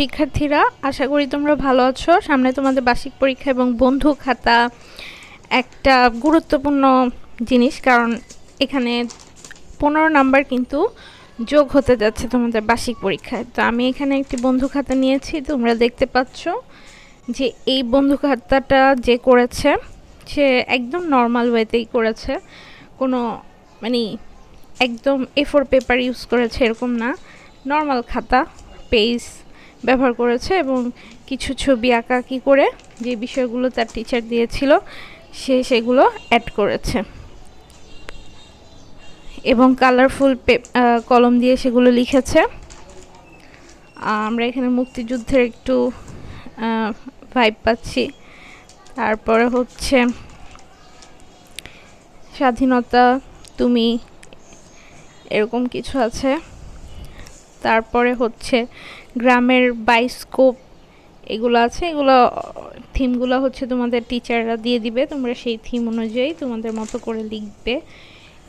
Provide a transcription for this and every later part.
শিক্ষার্থীরা, আশা করি তোমরা ভালো আছো। সামনে তোমাদের বার্ষিক পরীক্ষা এবং বন্ধু খাতা একটা গুরুত্বপূর্ণ জিনিস, কারণ এখানে পনেরো নাম্বার কিন্তু যোগ হতে যাচ্ছে তোমাদের বার্ষিক পরীক্ষায়। তো আমি এখানে একটি বন্ধু খাতা নিয়েছি, তোমরা দেখতে পাচ্ছ যে এই বন্ধু খাতাটা যে করেছে, সে একদম নর্মাল ওয়েতেই করেছে। কোনো মানে একদম এ ফোর পেপার ইউজ করেছে, এরকম না। নর্মাল খাতা পেজ ব্যবহার করেছে এবং কিছু ছবি আঁকা কি করে যে বিষয়গুলো তার টিচার দিয়েছিল, সে সেগুলো অ্যাড করেছে। এবং কালারফুল কলম দিয়ে সেগুলো লিখেছে। আমরা এখানে মুক্তিযুদ্ধের একটু ভাইব পাচ্ছি। তারপরে হচ্ছে, স্বাধীনতা, তুমি, এরকম কিছু আছে। তারপরে হচ্ছে গ্রামের বাইস্কোপ এগুলো আছে, এগুলো, থিমগুলো হচ্ছে তোমাদের টিচাররা দিয়ে দিবে, তোমরা সেই থিম অনুযায়ী তোমাদের মতো করে লিখবে।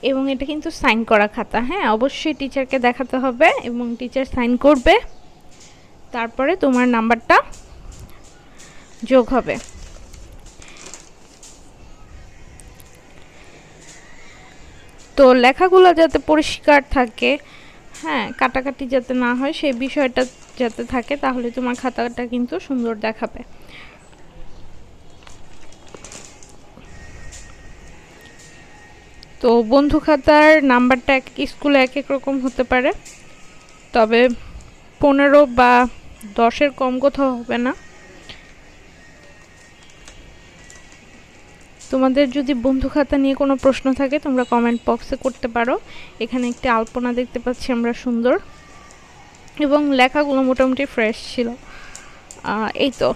এবং এটা কিন্তু সাইন করা খাতা হ্যাঁ অবশ্যই টিচারকে দেখাতে হবে এবং টিচার সাইন করবে, তারপরে তোমার নাম্বারটা যোগ হবে। তো লেখাগুলো যাতে পরিষ্কার থাকে হ্যাঁ কাটাকাটি যাতে না হয়, সেই বিষয়টা যাতে থাকে, তাহলে তোমার খাতাটা কিন্তু সুন্দর দেখাবে। তো বন্ধু খাতার নাম্বারটা এক, স্কুলে এক এক রকম হতে পারে। তবে পনেরো বা দশের কম কোথাও হবে না। তোমাদের যদি বন্ধু খাতা নিয়ে কোনো প্রশ্ন থাকে, তোমরা কমেন্ট বক্সে করতে পারো। এখানে একটি আলপনা দেখতে পাচ্ছি আমরা সুন্দর। এবং লেখাগুলো মোটামুটি ফ্রেশ ছিল। এই তো,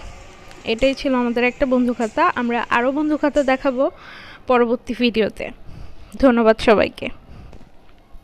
এটাই ছিল আমাদের একটা বন্ধু খাতা। আমরা আরও বন্ধু খাতা দেখাবো পরবর্তী ভিডিওতে ধন্যবাদ সবাইকে।